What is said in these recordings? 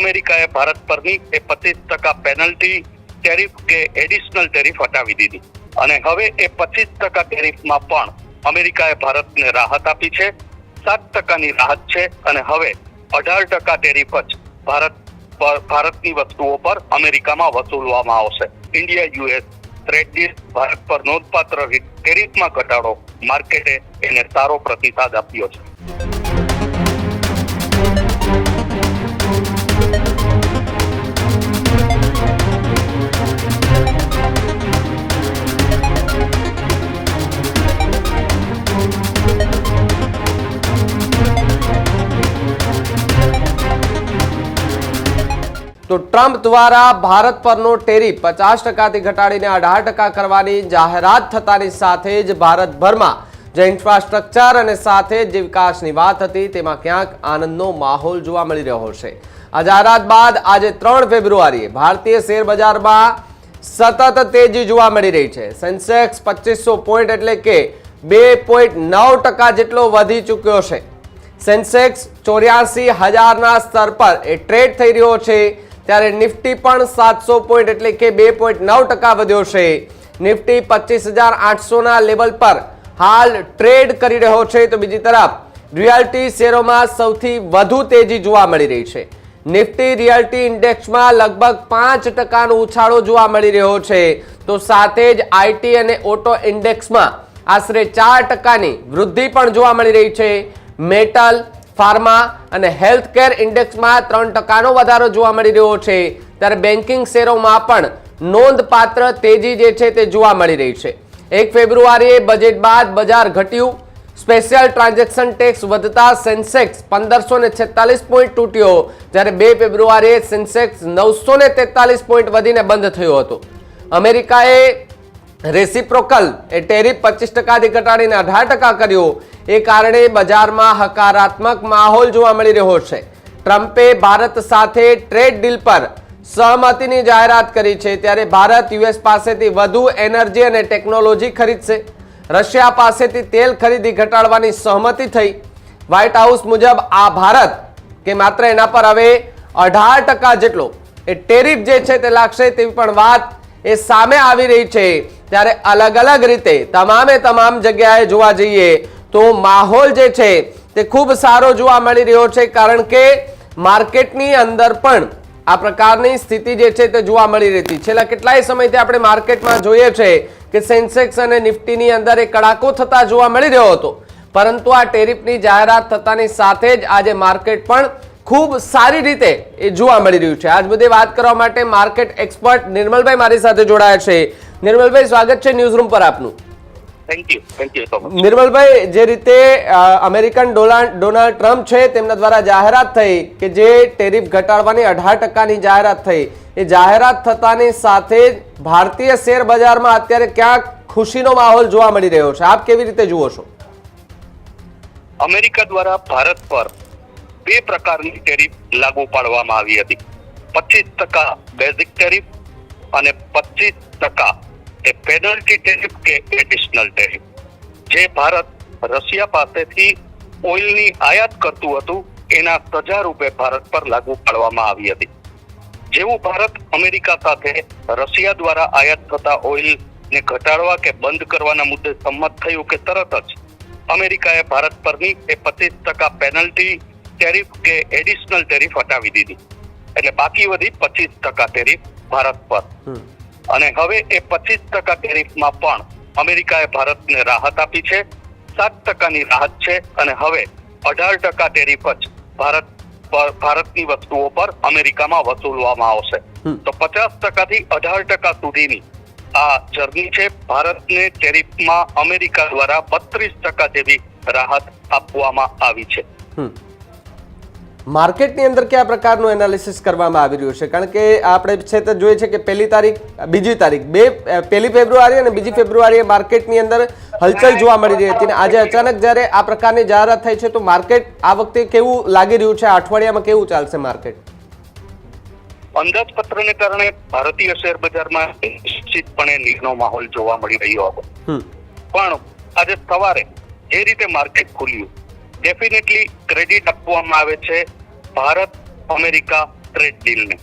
અમેરિકાએ ભારત પરની એ પચીસ ટકા પેનલ્ટી ટેરિફ કે એડિશનલ ટેરિફ હટાવી દીધી. અને હવે એ પચીસ ટકા ટેરિફમાં પણ અમેરિકાએ ભારતને રાહત આપી છે, સાત ટકાની રાહત છે અને હવે અઢાર ટકા ટેરિફ જ ભારત પર, ભારતની વસ્તુઓ પર અમેરિકામાં વસૂલવામાં આવશે. India US trade deal Bharat પર નોંધપાત્ર ટેરિફમાં ઘટાડો માર્કેટે એને સારો પ્રતિસાદ આપ્યો છે. ટ્રમ્પ દ્વારા ભારત પરનો ટેરિફ પચાસ ટકાથી ઘટાડીને અઢાર ટકા કરવાની જાહેરાત થતાની સાથે જ ભારતભરમાં જે ઇન્ફ્રાસ્ટ્રક્ચર અને સાથે જે વિકાસની વાત હતી તેમાં ક્યાંક આનંદનો માહોલ જોવા મળી રહ્યો છે આ જાહેરાત બાદ આજે ત્રણ ફેબ્રુઆરીએ ભારતીય શેર બજારમાં સતત તેજી જોવા મળી રહી છે. સેન્સેક્સ પચીસો પોઈન્ટ એટલે કે બે પોઈન્ટ નવ ટકા જેટલો વધી ચૂક્યો છે. સેન્સેક્સ ચોર્યાસી હજારના સ્તર પર એ ટ્રેડ થઈ રહ્યો છે. ત્યારે નિફ્ટી પણ સાતસો પોઈન્ટ એટલે કે બે પોઈન્ટ નવ ટકા વધ્યો છે. નિફ્ટી પચીસ હજાર આઠસોના લેવલ પર હાલ ટ્રેડ કરી રહ્યો છે. તો બીજી તરફ, રિયાલ્ટી શેરોમાં સૌથી વધુ તેજી જોવા મળી રહી છે. નિફ્ટી રિયાલ્ટી ઇન્ડેક્સમાં લગભગ પાંચ ટકાનો ઉછાળો જોવા મળી રહ્યો છે. તો સાથે જ આઈટી અને ઓટો ઇન્ડેક્સમાં આશરે ચાર ટકાની વૃદ્ધિ પણ જોવા મળી રહી છે. મેટલ ફાર્મા અને હેલ્થ કેર ઇન્ડેક્સમાં ત્રણ ટકાનો વધારો જોવા મળી રહ્યો છે. ત્યારે બેન્કિંગ શેરોમાં પણ નોંધપાત્ર તેજી જે છે તે જોવા મળી રહી છે. એક ફેબ્રુઆરીએ બજેટ બાદ બજાર ઘટ્યું. સ્પેશિયલ ટ્રાન્ઝેક્શન ટેક્સ વધતા સેન્સેક્સ પંદરસો ને છેતાલીસ પોઈન્ટ તૂટ્યો, જ્યારે બે ફેબ્રુઆરીએ સેન્સેક્સ નવસો ને તેતાલીસ પોઈન્ટ વધીને બંધ થયો હતો. અમેરિકાએ રેસિપ્રોકલ એ ટેરિફ પચીસ ટકાથી ઘટાડીને અઢાર ટકા કર્યો. એ કારણે બજારમાં હકારાત્મક માહોલ જોવા મળી રહ્યો છે. ટ્રમ્પે ભારત સાથે ટ્રેડ ડીલ પર સહમતિની જાહેરાત કરી છે. ત્યારે ભારત યુએસ પાસેથી વધુ એનર્જી અને ટેકનોલોજી ખરીદશે. રશિયા પાસેથી તેલ ખરીદી ઘટાડવાની સહમતિ થઈ. વ્હાઇટ હાઉસ મુજબ આ ભારત, કે માત્ર એના પર હવે અઢાર ટકા જેટલો, એ ટેરિફ જે છે તે લાગશે તેવી પણ વાત એ સામે આવી રહી છે. ત્યારે અલગ અલગ રીતે તમામે તમામ જગ્યાએ જોવા જઈએ તો માહોલ જે છે તે ખૂબ સારો જોવા મળી રહ્યો છે, કારણ કે માર્કેટની અંદર પણ આ પ્રકારની સ્થિતિ જે છે તે જોવા મળી રહી છેલ્લા કેટલાય સમયથી આપણે માર્કેટમાં જોઈએ છે કે સેન્સેક્સ અને નિફ્ટીની અંદર એ કડાકો થતા જોવા મળી રહ્યો હતો. પરંતુ આ ટેરિફની જાહેરાત થતાની સાથે જ આજે માર્કેટ પણ ખૂબ સારી રીતે એ જોવા મળી રહ્યું છે. આજ બધે વાત કરવા માટે માર્કેટ એક્સપર્ટ નિર્મલભાઈ મારી સાથે જોડાયા છે. નિર્મલભાઈ સ્વાગત છે ન્યૂઝ રૂમ પર આપનું. Thank you thank you so much Nirmalbhai જે રીતે અમેરિકન ડોનાલ્ડ ડોનાલ્ડ ટ્રમ્પ છે તેમના દ્વારા જાહેરાત થઈ કે જે ટેરિફ ઘટાડવાની અઢાર ટકાની જાહેરાત થઈ એ જાહેરાત થતાની સાથે જ ભારતીય શેર બજારમાં અત્યારે ક્યાંક ખુશીનો માહોલ જોવા મળી રહ્યો છે. આપ કેવી રીતે જુઓ છો? અમેરિકા દ્વારા ભારત પર બે પ્રકારની ટેરિફ લાગુ પાડવામાં આવી હતી. પચીસ ટકા બેઝિક ટેરિફ અને પચીસ ટકા એ પેનલ્ટી ટેરિફ કે એડિશનલ ટેરિફ જે ભારત રશિયા પાસેથી ઓઇલની આયાત કરતું હતું, એના સજા રૂપે ભારત પર લાગુ પાડવામાં આવી હતી. જેવું ભારત અમેરિકા સાથે રશિયા દ્વારા આયાત થતા ઓઇલ ને ઘટાડવા કે બંધ કરવાના મુદ્દે સંમત થયું કે તરત જ અમેરિકાએ ભારત પરની એ પચીસ ટકા પેનલ્ટી ટેરિફ કે એડિશનલ ટેરિફ હટાવી દીધી. એટલે બાકી વધી પચીસ ટકા ટેરિફ ભારત પર. અને હવે એ પચીસ ટકા ટેરિફમાં પણ અમેરિકાએ ભારતને રાહત આપી છે સાત ટકાની રાહત છે અને હવે અઢાર ટકા ટેરિફ જ ભારત પર ભારતની વસ્તુઓ પર અમેરિકામાં વસૂલવામાં આવશે. તો પચાસ ટકાથી અઢાર ટકા સુધીની આ જર્ની છે. ભારતને ટેરિફમાં અમેરિકા દ્વારા બત્રીસ ટકા જેવી રાહત આપવામાં આવી છે. માર્કેટની અંદર કયા પ્રકારનું એનાલિસિસ કરવામાં આવી રહ્યું છે? કારણ કે આપણે છે તે જોઈએ છે કે પહેલી તારીખ બીજી તારીખ બે પહેલી ફેબ્રુઆરી અને બીજી ફેબ્રુઆરીએ માર્કેટની અંદર હલચલ જોવા મળી રહી હતી અને આજે અચાનક જ્યારે આ પ્રકારની જાહેરાત થઈ છે તો માર્કેટ આ વખતે કેવું લાગી રહ્યું છે? અઠવાડિયામાં કેવું ચાલશે માર્કેટ? અંદાજપત્રને કારણે ભારતીય શેર બજારમાં નિશ્ચિતપણે નીરનો માહોલ જોવા મળી રહ્યો હતો. પણ આજે સવારે જે રીતે માર્કેટ ખુલ્યું ડેફિનેટલી ક્રેડિટ આપવામાં આવે છે ભારત અમેરિકા ટ્રેડ ડીલને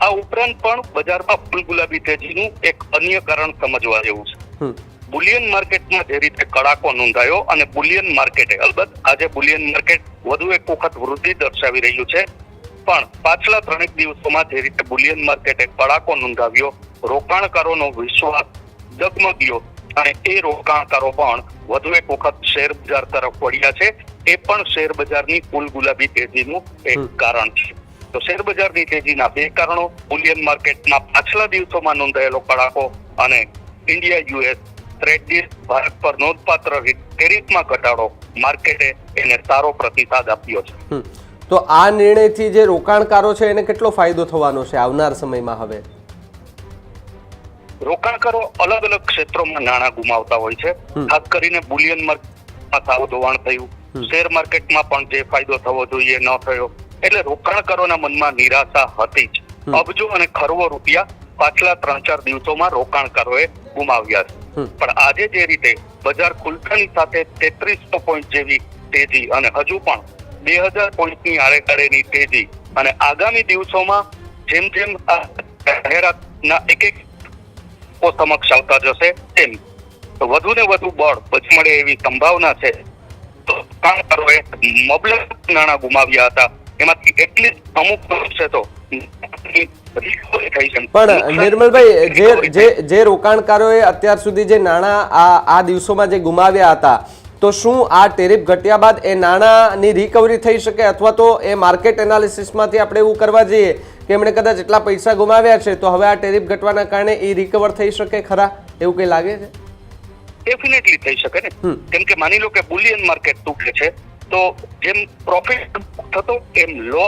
આ ઉપરાંત પણ બજારમાં ફૂલ ગુલાબી તેજીનું એક અન્ય કારણ સમજવા જેવું છે. બુલિયન માર્કેટમાં જે રીતે કડાકો નોંધાયો અને બુલિયન માર્કેટે અલબત્ત આજે બુલિયન માર્કેટ વધુ એક વખત વૃદ્ધિ દર્શાવી રહ્યું છે પણ પાછલા ત્રણેક દિવસોમાં જે રીતે બુલિયન માર્કેટે કડાકો નોંધાવ્યો રોકાણકારોનો વિશ્વાસ ડગમગ્યો અને એ રોકાણકારો પણ વધુ એક વખત શેર બજાર તરફ વળ્યા છે. એ પણ શેર બજારની કુલ ગુલાબી તેજીનું એક કારણ છે. તો શેર બજારની તેજીના બે કારણો બુલિયન માર્કેટના પાછલા દિવસોમાં નોંધાયેલો કડાકો અને India US trade deal Bharat પર નોંધપાત્ર ટેરિફમાં ઘટાડો માર્કેટે એને સારો પ્રતિસાદ આપ્યો છે. તો આ નિર્ણયથી જે રોકાણકારો છે એને કેટલો ફાયદો થવાનો છે આવનાર સમયમાં હવે? રોકાણકારો અલગ અલગ ક્ષેત્રોમાં નાણાં ગુમાવતા હોય છે. ખાસ કરીને બુલિયન માર્કેટમાં સાવ ધોવાણ થયું. શેર માર્કેટમાં પણ જે ફાયદો થવો જોઈએ ન થયો એટલે રોકાણકારોના મનમાં નિરાશા હતી જ. અબજો અને ખરવો રૂપિયા પાછલા ત્રણ ચાર દિવસોમાં રોકાણકારોએ ગુમાવ્યા છે. પણ આજે જે રીતે બજાર ખુલતાની સાથે તેત્રીસો પોઈન્ટ જેવી તેજી અને હજુ પણ બે હજાર પોઈન્ટની આડેકાળેની તેજી. અને આગામી દિવસોમાં જેમ જેમ આ જાહેરાતના એક એક સમક્ષ આવતા જશે તેમ વધુ ને વધુ બળ પછી મળે એવી સંભાવના છે. રોકાણકારોએ મબલક નાણાં ગુમાવ્યા હતા. એમાંથી એટલી અમુક છે તો પણ નિર્મલભાઈ જે જે જે રોકાણકારોએ અત્યાર સુધી જે નાણાં આ આ દિવસોમાં જે ગુમાવ્યા હતા તો શું આ ટેરિફ ઘટ્યા બાદ એ નાણાંની રિકવરી થઈ શકે અથવા તો એ માર્કેટ એનાલિસિસમાંથી આપણે એવું કરવા જઈએ કે એમણે કદાચ એટલા પૈસા ગુમાવ્યા છે તો હવે આ ટેરિફ ઘટવાના કારણે એ રિકવર થઈ શકે ખરા? એવું કંઈ લાગે છે? ડેફિનેટલી થઈ શકે ને. કેમ કે માની લો કે બુલિયન માર્કેટ તૂટે છે તો જેમ પ્રોફિટ થતો એમ લો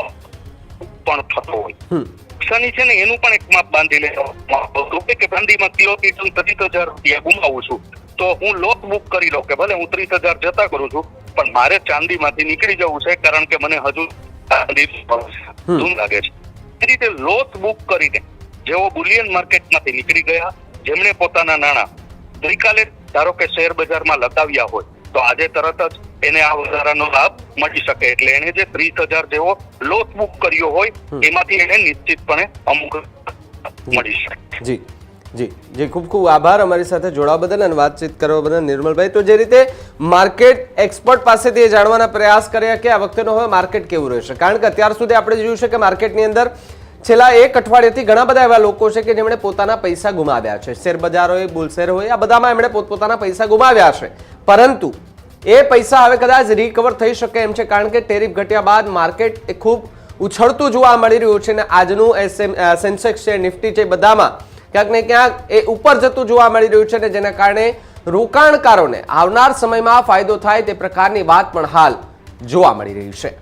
પણ થતો હોય. નુકસાની છે ને એનું પણ એક માપ બાંધી લેવાનું કે ગાંધીમાં કિલો હું ત્રીસ હજાર રૂપિયા ગુમાવું છું. તો હું લોટ બુક કરી લઉં કે ભલે હું ત્રીસ હજાર જતા કરું છું પણ મારે ચાંદીમાંથી નીકળી જવું છે કારણ કે મને હજુ ચાંદી ધૂમ લાગે છે. એ રીતે લોટ બુક કરીને જેઓ બુલિયન માર્કેટમાંથી નીકળી ગયા જેમણે પોતાના નાણાં ગઈકાલે ધારો કે શેર બજારમાં લગાવ્યા હોય તો આજે તરત જ એને આ વધારાનો લાભ મળી શકે. એટલે એને જે ત્રીસ હજાર જેવો લોટ બુક કર્યો હોય એમાંથી એને નિશ્ચિતપણે અમુક મળી શકે. જી. જી. જી ખૂબ ખૂબ આભાર અમારી સાથે જોડાવા બદલ અને વાતચીત કરવા બદલ. નિર્મલભાઈ તો જે રીતે માર્કેટ એક્સપર્ટ પાસેથી એ જાણવાના પ્રયાસ કર્યા કે આ વખતેનો હવે માર્કેટ કેવું રહેશે? કારણ કે અત્યાર સુધી આપણે જોયું છે કે માર્કેટની અંદર છેલ્લા એક અઠવાડિયાથી ઘણા બધા એવા લોકો છે કે જેમણે પોતાના પૈસા ગુમાવ્યા છે. શેર બજાર હોય બુલશેર હોય આ બધામાં એમણે પોતપોતાના પૈસા ગુમાવ્યા છે. પરંતુ એ પૈસા હવે કદાચ રિકવર થઈ શકે એમ છે, કારણ કે ટેરિફ ઘટ્યા બાદ માર્કેટ એ ખૂબ ઉછળતું જોવા મળી રહ્યું છે અને આજનું સેન્સેક્સ છે, નિફ્ટી છે બધામાં ક્યાંક ને ક્યાંક એ ઉપર જતું જોવા મળી રહ્યું છે ને જેના કારણે રોકાણકારોને આવનાર સમયમાં ફાયદો થાય તે પ્રકારની વાત પણ હાલ જોવા મળી રહી છે.